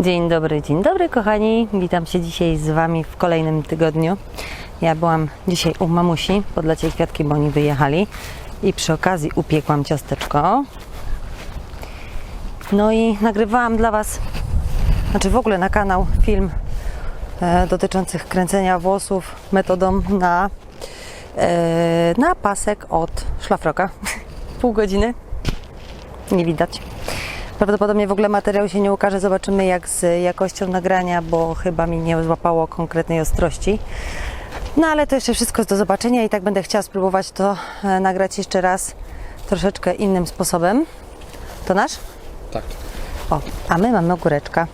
Dzień dobry, dzień dobry kochani. Witam się dzisiaj z Wami w kolejnym tygodniu. Ja byłam dzisiaj u mamusi, podlać jej kwiatki, bo oni wyjechali. I przy okazji upiekłam ciasteczko. No i nagrywałam dla Was, znaczy w ogóle na kanał film e, dotyczących kręcenia włosów metodą na, e, na pasek od szlafroka. Pół godziny. Nie widać. Prawdopodobnie w ogóle materiał się nie ukaże. Zobaczymy jak z jakością nagrania, bo chyba mi nie złapało konkretnej ostrości. No ale to jeszcze wszystko jest do zobaczenia i tak będę chciała spróbować to e, nagrać jeszcze raz troszeczkę innym sposobem. To nasz? Tak. O, a my mamy ogóreczka.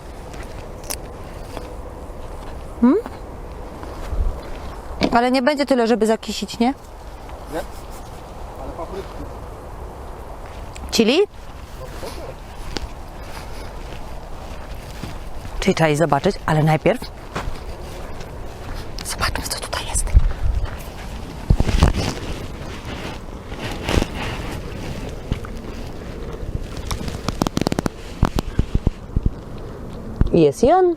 Hmm? Ale nie będzie tyle, żeby zakisić, nie? Nie. Ale papryki. Chili? Czyli trzeba jej zobaczyć, ale najpierw zobaczmy, co tutaj jest. Jest i on.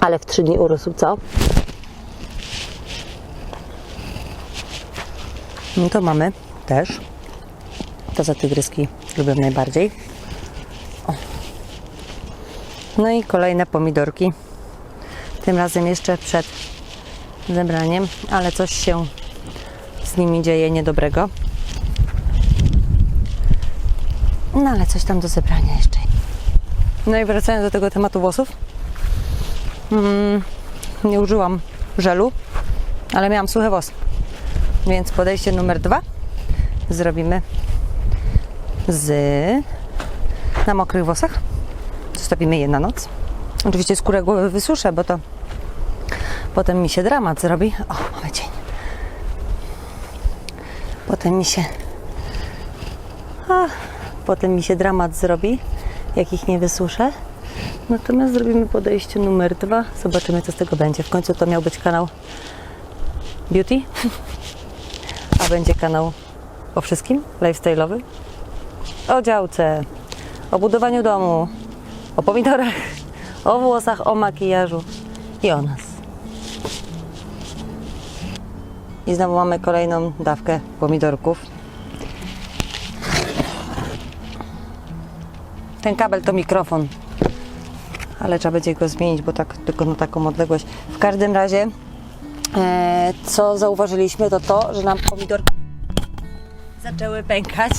Ale w trzy dni urósł, co? No to mamy też. To za tygryski lubię najbardziej. O. No i kolejne pomidorki. Tym razem jeszcze przed zebraniem, ale coś się z nimi dzieje niedobrego. No ale coś tam do zebrania jeszcze. No i wracając do tego tematu włosów. Mm, nie użyłam żelu, ale miałam suche włosy. Więc podejście numer dwa zrobimy z na mokrych włosach. Zostawimy je na noc. Oczywiście skórę głowy wysuszę, bo to potem mi się dramat zrobi. O, mamy cień. Potem mi się a, potem mi się dramat zrobi, jak ich nie wysuszę. Natomiast zrobimy podejście numer dwa. Zobaczymy, co z tego będzie. W końcu to miał być kanał beauty, a będzie kanał o wszystkim, lifestyle'owy, o działce, o budowaniu domu, o pomidorach, o włosach, o makijażu i o nas. I znowu mamy kolejną dawkę pomidorków. Ten kabel to mikrofon, ale trzeba będzie go zmienić, bo tak tylko na taką odległość. W każdym razie, e, co zauważyliśmy, to to, że nam pomidorki zaczęły pękać.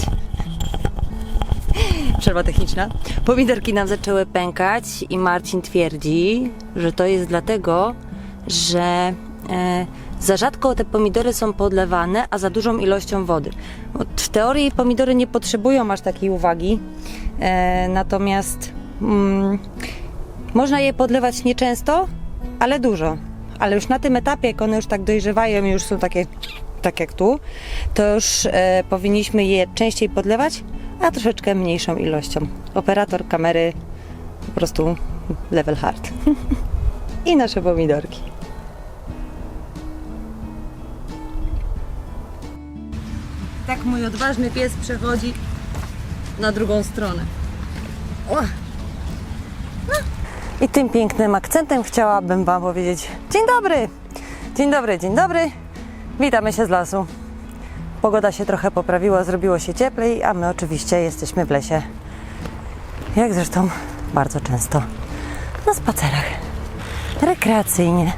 Przerwa techniczna. Pomidorki nam zaczęły pękać i Marcin twierdzi, że to jest dlatego, że e, za rzadko te pomidory są podlewane, a za dużą ilością wody. W teorii pomidory nie potrzebują aż takiej uwagi, e, natomiast mm, można je podlewać nieczęsto, ale dużo. Ale już na tym etapie, jak one już tak dojrzewają już są takie, tak jak tu, to już e, powinniśmy je częściej podlewać, a troszeczkę mniejszą ilością. Operator kamery po prostu level hard. I nasze pomidorki. Tak mój odważny pies przechodzi na drugą stronę. O! I tym pięknym akcentem chciałabym Wam powiedzieć dzień dobry! Dzień dobry, dzień dobry. Witamy się z lasu. Pogoda się trochę poprawiła, zrobiło się cieplej, a my oczywiście jesteśmy w lesie. Jak zresztą bardzo często na spacerach. Rekreacyjnie.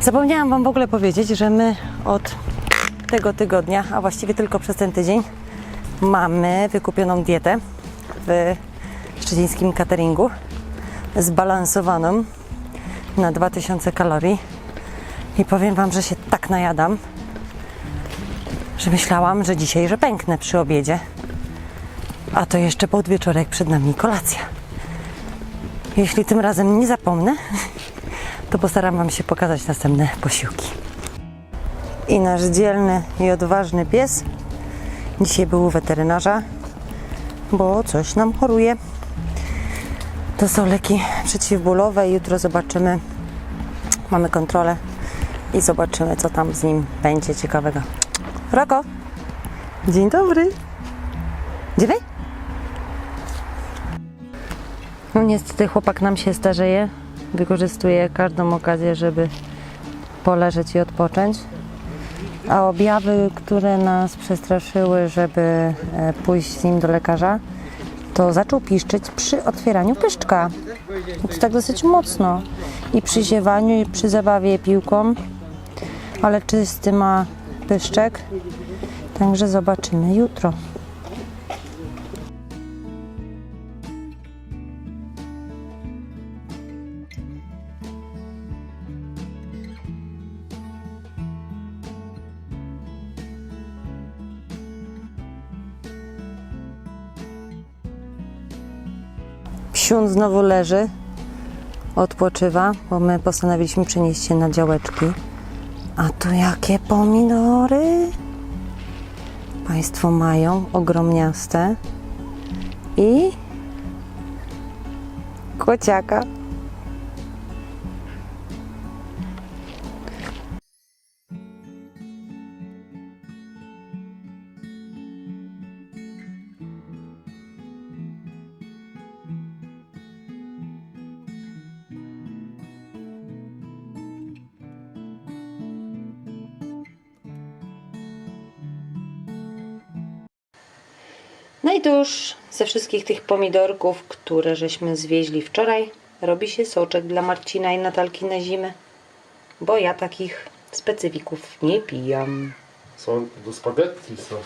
Zapomniałam Wam w ogóle powiedzieć, że my od tego tygodnia, a właściwie tylko przez ten tydzień, mamy wykupioną dietę w szczecińskim cateringu zbalansowaną na 2000 kalorii i powiem Wam, że się tak najadam, że myślałam, że dzisiaj, że pęknę przy obiedzie, a to jeszcze podwieczorek przed nami kolacja. Jeśli tym razem nie zapomnę, to postaram Wam się pokazać następne posiłki. I nasz dzielny i odważny pies dzisiaj był u weterynarza, bo coś nam choruje. To są leki przeciwbólowe. Jutro zobaczymy. Mamy kontrolę i zobaczymy, co tam z nim będzie ciekawego. Roko, Dzień dobry. Dziewaj? No niestety chłopak nam się starzeje. Wykorzystuje każdą okazję, żeby poleżeć i odpocząć. A objawy, które nas przestraszyły, żeby e, pójść z nim do lekarza, to zaczął piszczeć przy otwieraniu pyszczka. To tak dosyć mocno. I przy ziewaniu, i przy zabawie piłką. Ale czysty ma pyszczek. Także zobaczymy jutro. Psiun znowu leży, odpoczywa, bo my postanowiliśmy przenieść się na działeczki. A tu jakie pomidory! Państwo mają ogromniaste i kociaka. I to już ze wszystkich tych pomidorków, które żeśmy zwieźli wczoraj, robi się soczek dla Marcina i Natalki na zimę. Bo ja takich specyfików nie pijam. Są do spaghetti są.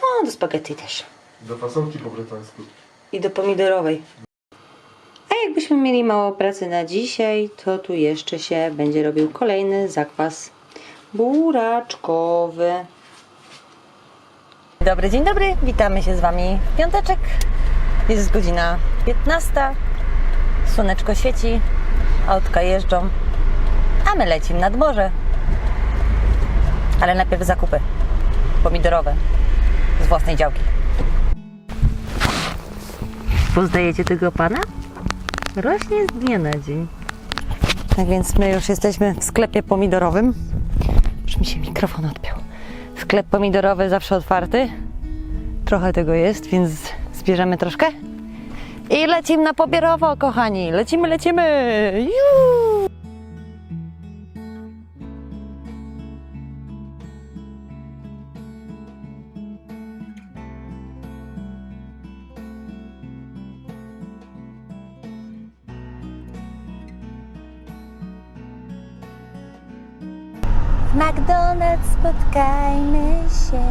No, do spaghetti też. Do fasolki po bretańsku. I do pomidorowej. A jakbyśmy mieli mało pracy na dzisiaj, to tu jeszcze się będzie robił kolejny zakwas buraczkowy. Dzień dobry, dzień dobry. Witamy się z Wami w piąteczek. Jest godzina 15. Słoneczko świeci, autka jeżdżą, a my lecimy nad morze. Ale najpierw zakupy pomidorowe z własnej działki. Poznajecie tego pana? Rośnie z dnia na dzień. Tak więc my już jesteśmy w sklepie pomidorowym. Już mi się mikrofon odpiął. Sklep pomidorowy zawsze otwarty. Trochę tego jest, więc zbierzemy troszkę. I lecimy na pobierowo, kochani. Lecimy, lecimy. Juu! W McDonald's spotkajmy się.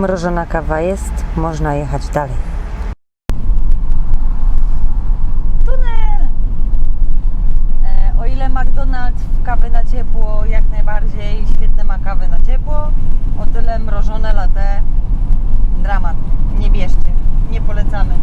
Mrożona kawa jest, można jechać dalej. Tunel! E, o ile McDonald's w kawy na ciepło jak najbardziej świetne ma kawy na ciepło, o tyle mrożone latte dramat. Nie bierzcie, nie polecamy.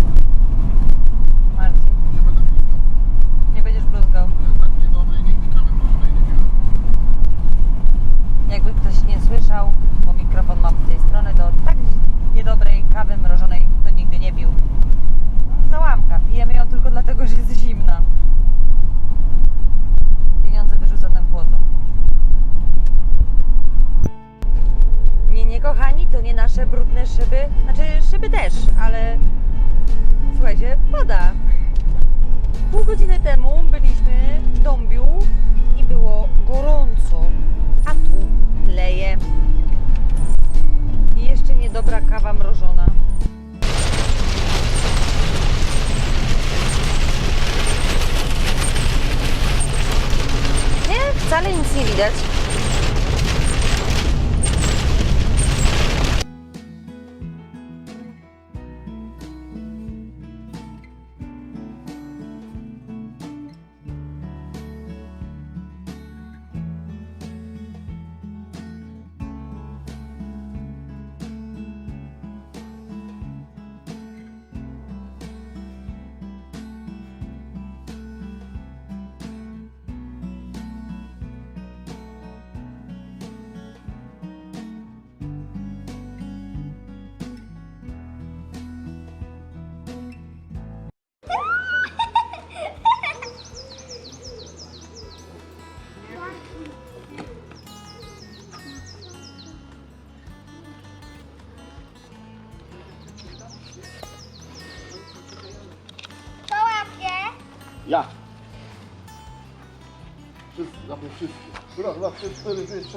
Wszystkie. Raz, dwa, trzy, cztery, pięć,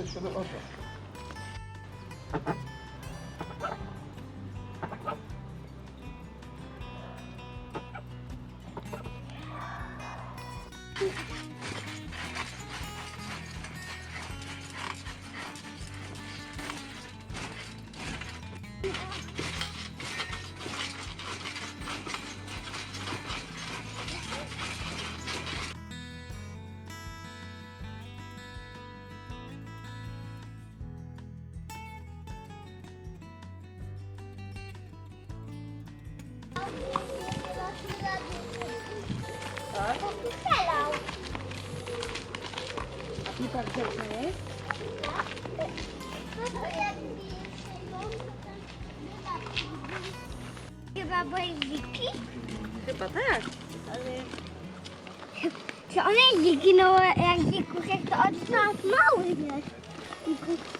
siedem, osiem. Chyba bojowiki? Chyba tak. Czy one nie ginęły jak dzikuszek, to od nas mały jest.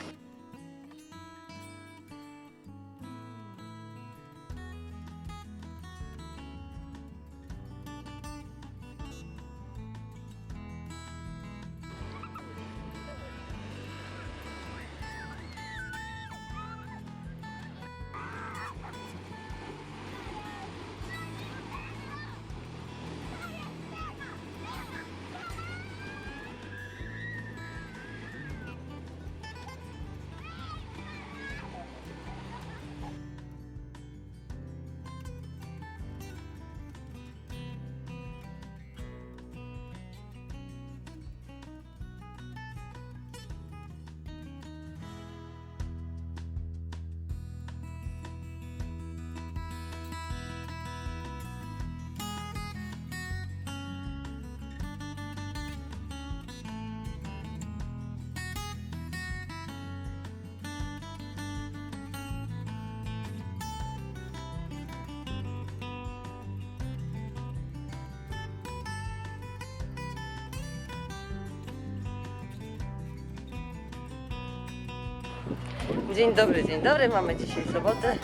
Dzień dobry, dzień dobry. Mamy dzisiaj sobotę.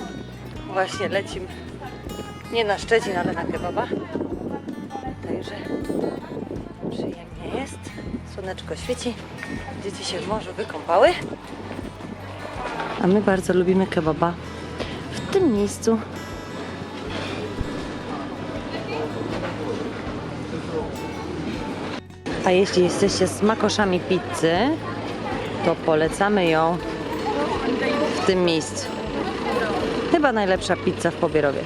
Właśnie lecimy nie na Szczecin, ale na kebaba. Także przyjemnie jest. Słoneczko świeci. Dzieci się w morzu wykąpały. A my bardzo lubimy kebaba w tym miejscu. A jeśli jesteście smakoszami pizzy, to polecamy ją w tym miejscu. Chyba najlepsza pizza w Pobierowie.